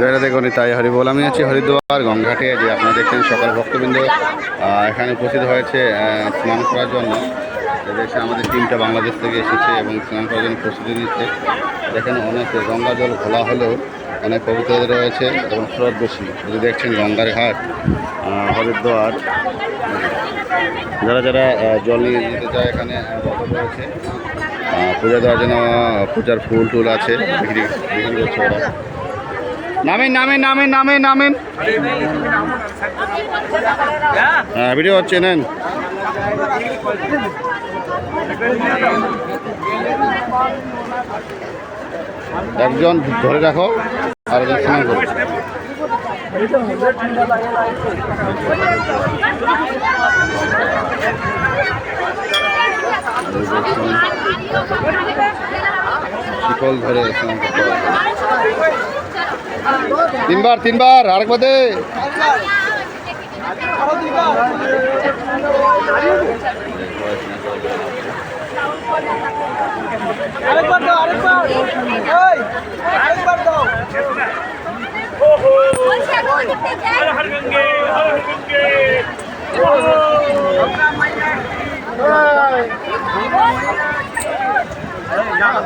জয়রা দেখুন, তাই হরিবল আমি আছি হরিদ্বার গঙ্গাঘাটে যে আপনারা দেখছেন সকাল ভক্তবৃন্দ এখানে উপস্থিত হয়েছে স্নান করার জন্য। এদেশে আমাদের টিমটা বাংলাদেশ থেকে এসেছে এবং স্নান করার জন্য প্রস্তুতি নিচ্ছে। দেখেন অনেক গঙ্গা জল খোলা হলেও অনেক পবিত্র রয়েছে এবং স্রোত বেশি। যদি দেখছেন গঙ্গার ঘাট হরিদ্বার, যারা যারা জল নিয়ে যেতে চায় এখানে রয়েছে। পূজা দেওয়ার জন্য পূজার ফুল টুল আছে। বিক্রি বিক্রি করছে ওরা নামেন নামেন নামেন নামেন নামেন। হ্যাঁ ভিডিও হচ্ছে, নেন। একজন ধরে রাখো, আর একজন স্নান করো শিকল ধরে। তিনবার তিনবার আরেকবার দে আরেকবার দাও আরেকবার ওই আরেকবার দাও हर